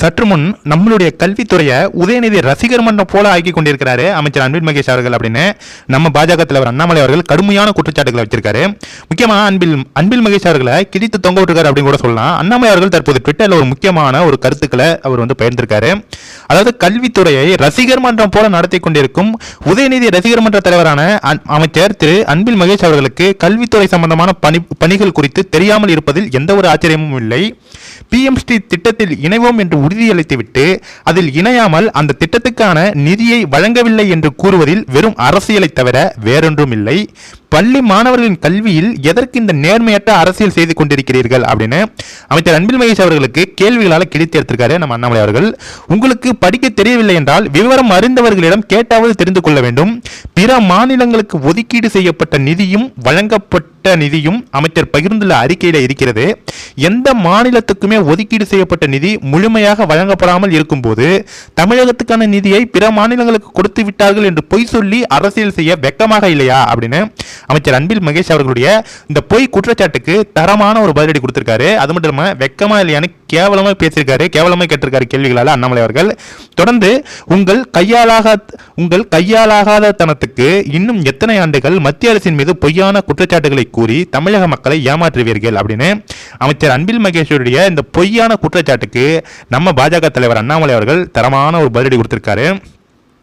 சற்று முன் நம்மளுடைய கல்வித்துறையை உதயநிதி ரசிகர் மன்றம் போல ஆக்கி கொண்டிருக்கிறாரு அமைச்சர் அன்பில் மகேஷ் அவர்கள் அப்படின்னு நம்ம பாஜக தலைவர் அண்ணாமலை அவர்கள் கடுமையான குற்றச்சாட்டுகளை வச்சிருக்காரு. முக்கியமாக அன்பில் அன்பில் மகேஷ் அவர்களை கிழித்து தொங்க விட்டுருக்காரு அப்படின்னு கூட சொல்லலாம். அண்ணாமலை அவர்கள் தற்போது ட்விட்டரில் ஒரு முக்கியமான ஒரு கருத்துக்களை அவர் வந்து பயிர்ந்திருக்காரு அதாவது கல்வித்துறையை ரசிகர் மன்றம் போல நடத்தி கொண்டிருக்கும் உதயநிதி ரசிகர் மன்ற தலைவரான அமைச்சர் திரு அன்பில் மகேஷ் அவர்களுக்கு கல்வித்துறை சம்பந்தமான பணி பணிகள் குறித்து தெரியாமல் இருப்பதில் எந்த ஒரு ஆச்சரியமும் இல்லை. பிஎம்ஸ்டி திட்டத்தில் இணைவோம் என்று உறுதியளித்துவிட்டு அதில் இணையாமல் அந்த திட்டத்துக்கான நிதியை வழங்கவில்லை என்று கூறுவதில் வெறும் அரசியலை தவிர வேறொன்றும் இல்லை பள்ளி மாணவர்களின் கல்வியில் எதற்கு இந்த நேர்மையற்ற அரசியல் செய்து கொண்டிருக்கிறீர்கள் அப்படின்னு அமைச்சர் அன்பில் மகேஷ் அவர்களுக்கு கேள்விகளால் கிழித்து எடுத்திருக்காரு நம்ம அண்ணாமலை அவர்கள். உங்களுக்கு படிக்க தெரியவில்லை என்றால் விவரம் அறிந்தவர்களிடம் கேட்டாவது தெரிந்து கொள்ள வேண்டும். பிற மாநிலங்களுக்கு ஒதுக்கீடு செய்யப்பட்ட நிதியும் வழங்கப்பட்ட நிதியும் அமைச்சர் பகிர்ந்துள்ள அறிக்கையில் இருக்கிறது. எந்த மாநிலத்துக்குமே ஒதுக்கீடு செய்யப்பட்ட நிதி முழுமையாக வழங்கப்படாமல் இருக்கும்போது தமிழகத்துக்கான நிதியை பிற மாநிலங்களுக்கு கொடுத்து விட்டார்கள் என்று பொய் சொல்லி அரசியல் செய்ய வெக்கமாக இல்லையா அப்படின்னு அமைச்சர் அன்பில் மகேஷ் அவர்களுடைய இந்த பொய் குற்றச்சாட்டுக்கு தரமான ஒரு பதிலடி கொடுத்திருக்காரு. அது மட்டும் இல்லாமல் வெக்கமா இல்லையான்னு கேவலமாக பேசியிருக்காரு. கேவலமாக கேட்டிருக்காரு கேள்விகளால் அண்ணாமலை அவர்கள். தொடர்ந்து உங்கள் கையாலாக உங்கள் கையாலாகாத தனத்துக்கு இன்னும் எத்தனை ஆண்டுகள் மத்திய அரசின் மீது பொய்யான குற்றச்சாட்டுகளை கூறி தமிழக மக்களை ஏமாற்றுவீர்கள் அப்படின்னு அமைச்சர் அன்பில் மகேஷுடைய இந்த பொய்யான குற்றச்சாட்டுக்கு நம்ம பாஜக தலைவர் அண்ணாமலை அவர்கள் தரமான ஒரு பதிலடி கொடுத்திருக்காரு.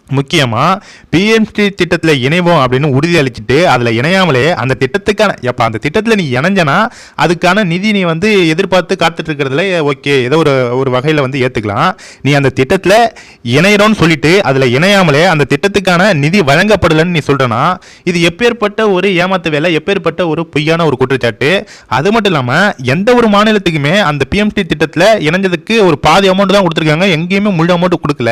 முக்கியமாக பிஎம்டி திட்டத்தில் இணைவோம் அப்படின்னு உறுதி அளிச்சுட்டு அதில் இணையாமலே அந்த திட்டத்துக்கான எப்போ அந்த திட்டத்தில் நீ இணைஞ்சனா அதுக்கான நிதி நீ வந்து எதிர்பார்த்து காத்துட்ருக்கிறதுல ஓகே ஏதோ ஒரு ஒரு வகையில் வந்து ஏற்றுக்கலாம் நீ அந்த திட்டத்தில் இணையிறோன்னு சொல்லிட்டு அதில் இணையாமலே அந்த திட்டத்துக்கான நிதி வழங்கப்படலைன்னு நீ சொல்கிறனா இது எப்பேற்பட்ட ஒரு ஏமாத்து வேலை எப்பேற்பட்ட ஒரு பொய்யான ஒரு குற்றச்சாட்டு. அது மட்டும் இல்லாமல் எந்த ஒரு மாநிலத்துக்குமே அந்த பிஎம்டி திட்டத்தில் இணைஞ்சதுக்கு ஒரு பாதி அமௌண்ட் தான் கொடுத்துருக்காங்க எங்கேயுமே முழு அமௌண்ட் கொடுக்கல.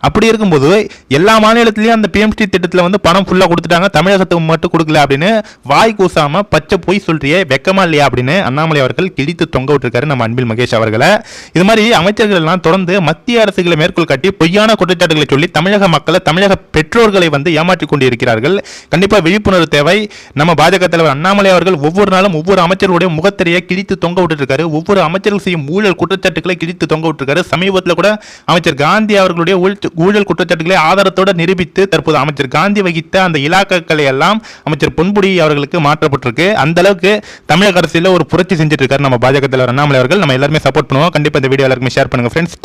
அப்படி இருக்கும்போது எல்லா மாநிலத்திலையும் அந்த பிஎம்டி திட்டத்தில் வந்து பணம் ஃபுல்லாக கொடுத்துட்டாங்க. தமிழகத்துக்கு மட்டும் கொடுக்கல அப்படின்னு வாய் கூசாம பச்சை பொய் சொல்றியே வெக்கமா இல்லையா அப்படின்னு அண்ணாமலை அவர்கள் கிழித்து தொங்க விட்டுருக்காரு நம்ம அன்பில் மகேஷ் அவர்களை. இது மாதிரி அமைச்சர்கள் எல்லாம் தொடர்ந்து மத்திய அரசுகளை மேற்கோள் காட்டி பொய்யான குற்றச்சாட்டுகளை சொல்லி தமிழக மக்களை தமிழக பெற்றோர்களை வந்து ஏமாற்றிக் கொண்டிருக்கிறார்கள். கண்டிப்பாக விழிப்புணர்வு தேவை. நம்ம பாஜக தலைவர் அண்ணாமலை அவர்கள் ஒவ்வொரு நாளும் ஒவ்வொரு அமைச்சர்களுடைய முகத்திரையை கிழித்து தொங்க விட்டுருக்காரு. ஒவ்வொரு அமைச்சர்கள் செய்யும் ஊழல் குற்றச்சாட்டுகளை கிழித்து தொங்க விட்டுருக்காரு. சமீபத்தில் கூட அமைச்சர் காந்தி அவர்களுடைய ஊழல் குற்றச்சாட்டுகளை ஆதாரத்தோடு நிரூபித்து தற்போது அமைச்சர் காந்தி வகித்த அந்த இலாக்காக்களை எல்லாம் அமைச்சர் பொன்புடி அவர்களுக்கு மாற்றப்பட்டிருக்கு. அந்த அளவுக்கு தமிழக அரசியல ஒரு புரட்சி செஞ்சுட்டு இருக்காரு நம்ம பாஜக தலைவர் அண்ணாமலை அவர்கள். நம்ம எல்லாருமே சப்போர்ட் பண்ணுவோம். கண்டிப்பா இந்த வீடியோ எல்லாருக்குமே ஷேர் பண்ணுங்க ஃப்ரெண்ட்ஸ்